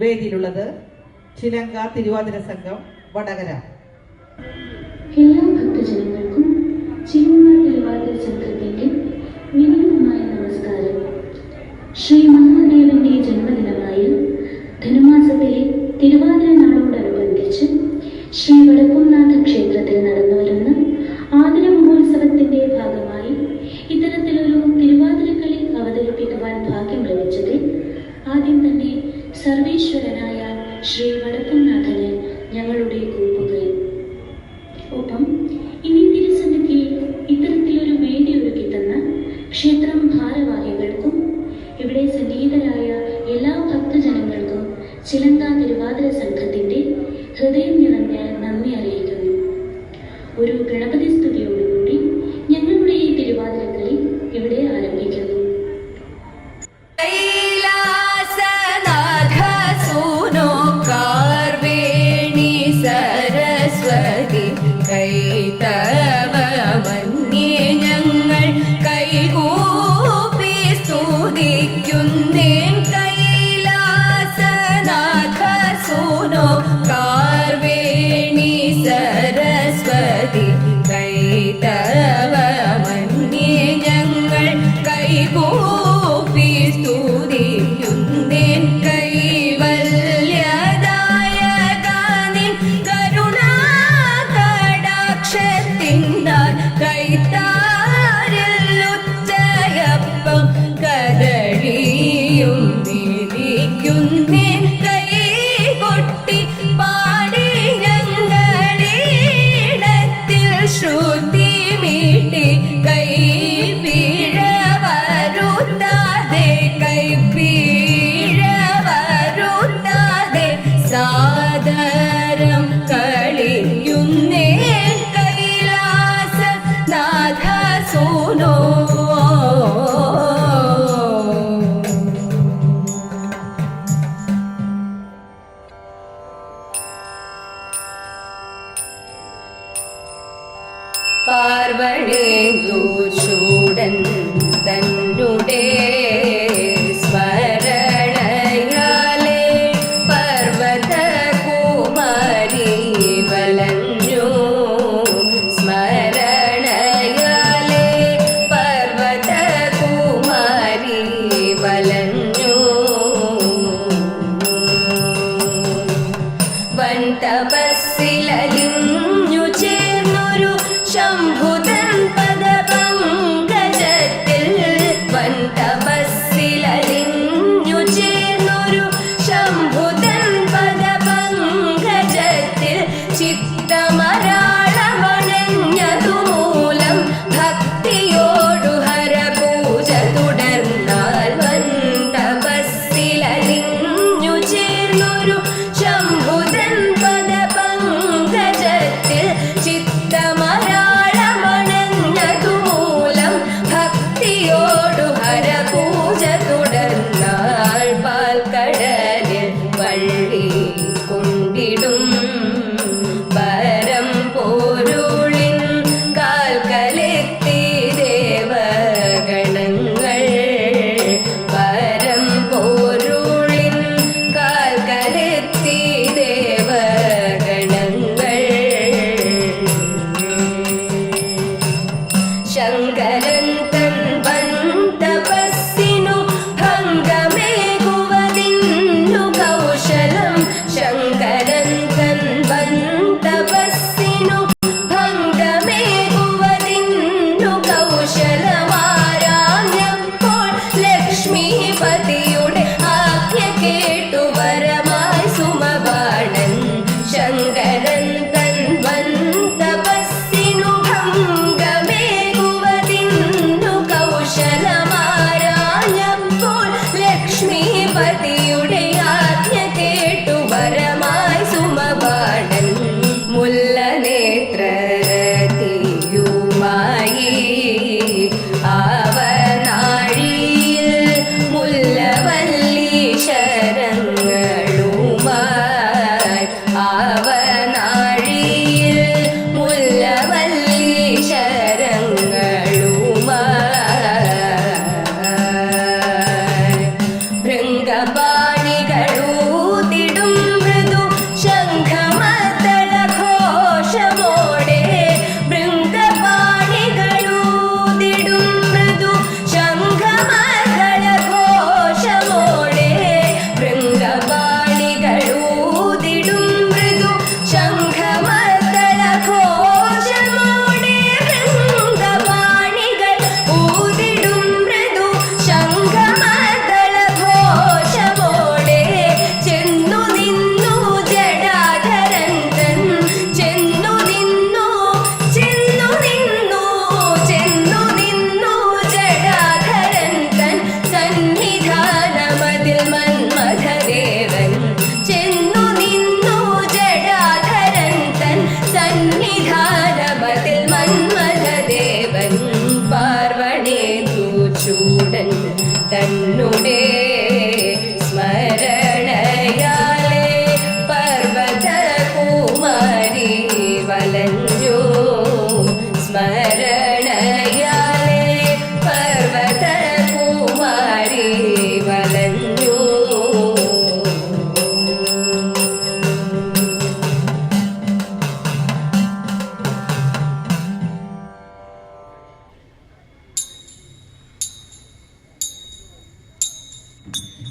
വേദിയിലുള്ളത് ശ്രീലങ്ക തിരുവാതിര സംഘം വടകര. എല്ലാ ഭക്തജനങ്ങൾക്കും ശ്രീലങ്ക തിരുവാതിര സംഘത്തിന്റെ വിനീതമായ നമസ്കാരം. ശ്രീ മഹാദേവന്റെ ജന്മദിനമായ ധനുമാസത്തിലെ തിരുവാതിര നാളോടനുബന്ധിച്ച് ശ്രീ വടക്കും സർവീശ്വരനായ ശ്രീ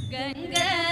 Ganga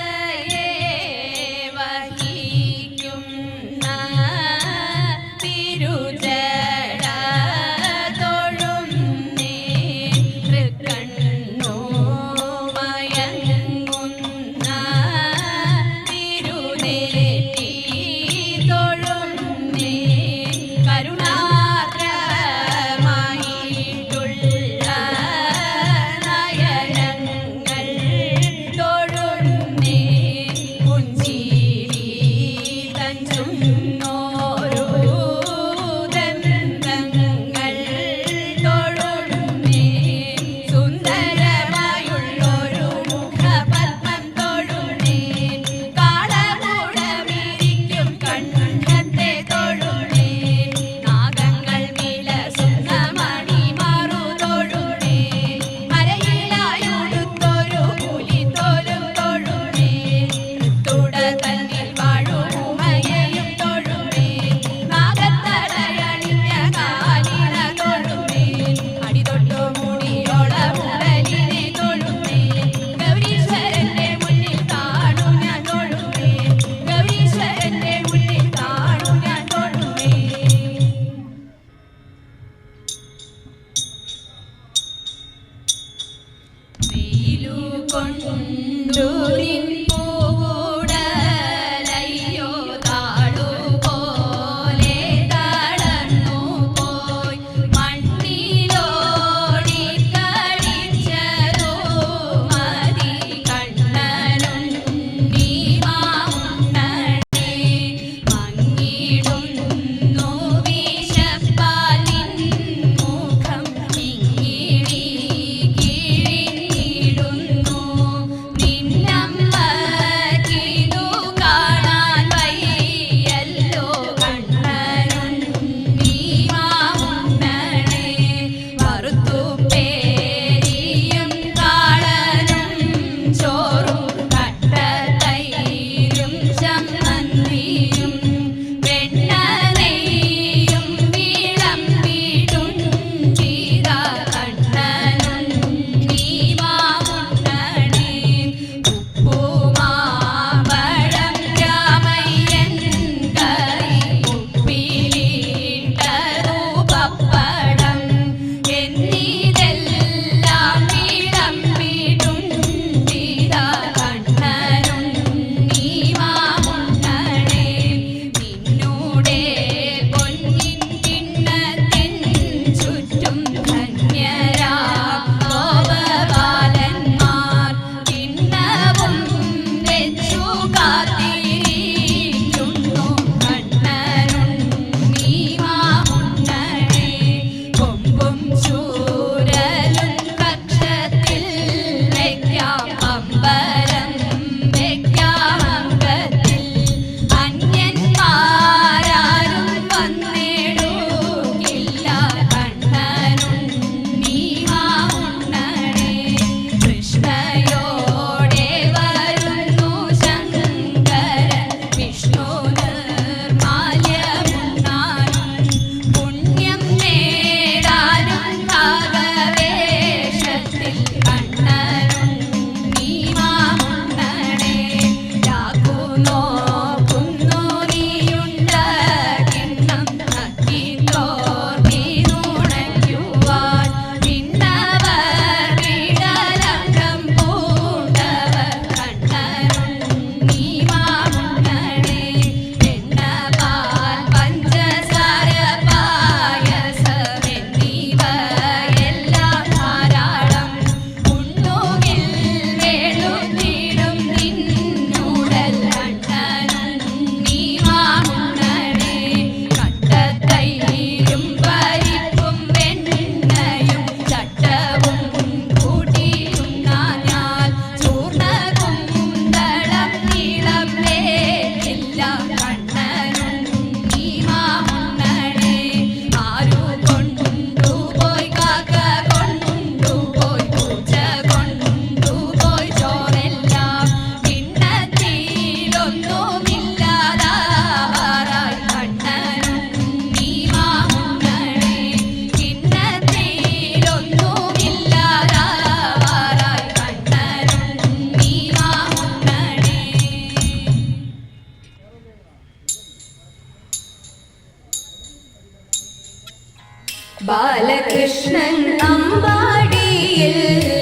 ബാലകൃഷ്ണൻ അമ്പാടിയിൽ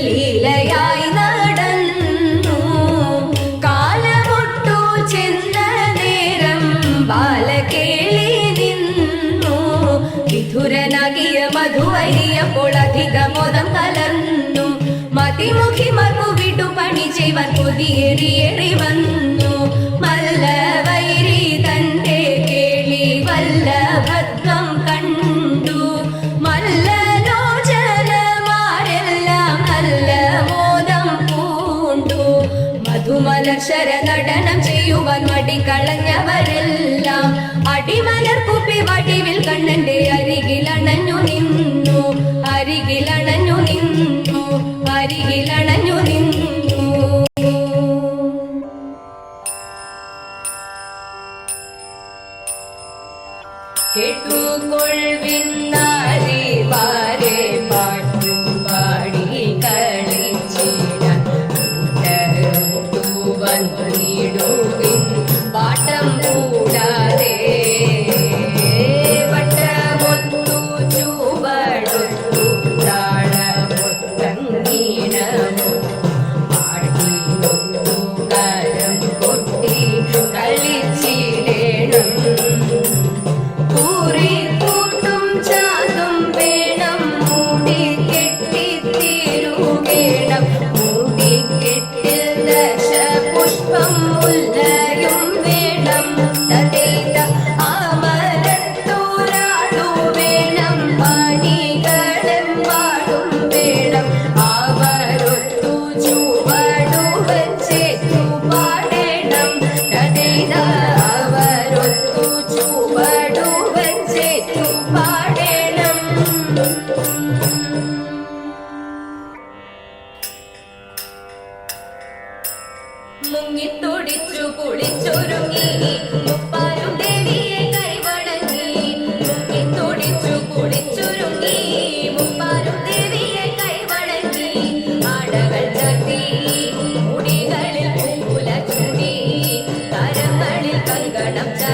ലീലയായി നടന്നു. കാലമൊട്ടു ചെന്ന നേരം ബാലകേളി നിന്നു. വിധുരനാകിയ മധുവരിയപ്പോൾ അധികമോദം കലർന്നു. മതിമുഖി മറുവിടു പണി ചെയ്വൻ പുതിയ വന്നു കളഞ്ഞവരെല്ലാം അടിമലർ കുപ്പി വടിവിൽ കണ്ണന്റെ അരികിലണഞ്ഞു നിന്നു. അരികിലണഞ്ഞു നിന്നു. അരികിലണഞ്ഞു നിന്നു. കേട്ടുകൊള്ളിന്നാരി വാ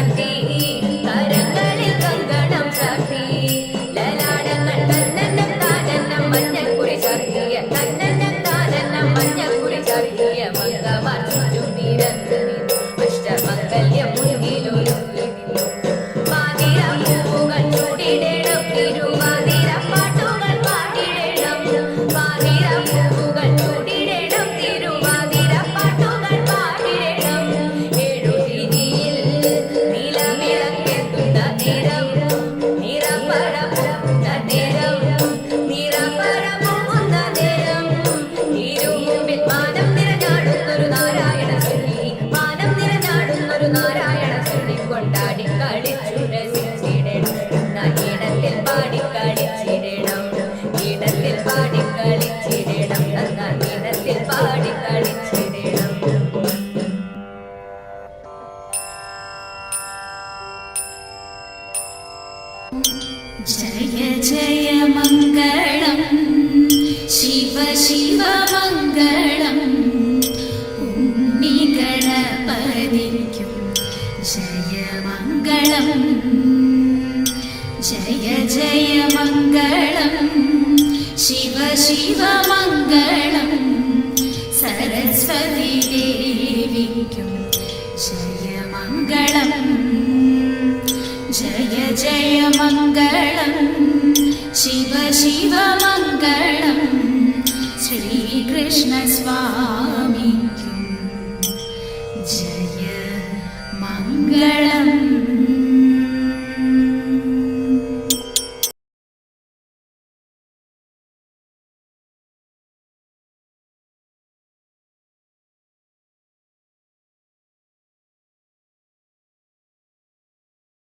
ಕಟಿ जय जय मङ्गलम् शिव शिव मङ्गलम् उन्निगणपदिक्यं जय मङ्गलम् जय जय मङ्गलम् शिव शिव मङ्गलम् सरस्वती देविक्यं जय मङ्गलम् जय जय मङ्गल शिव श्रीकृष्ण स्वामी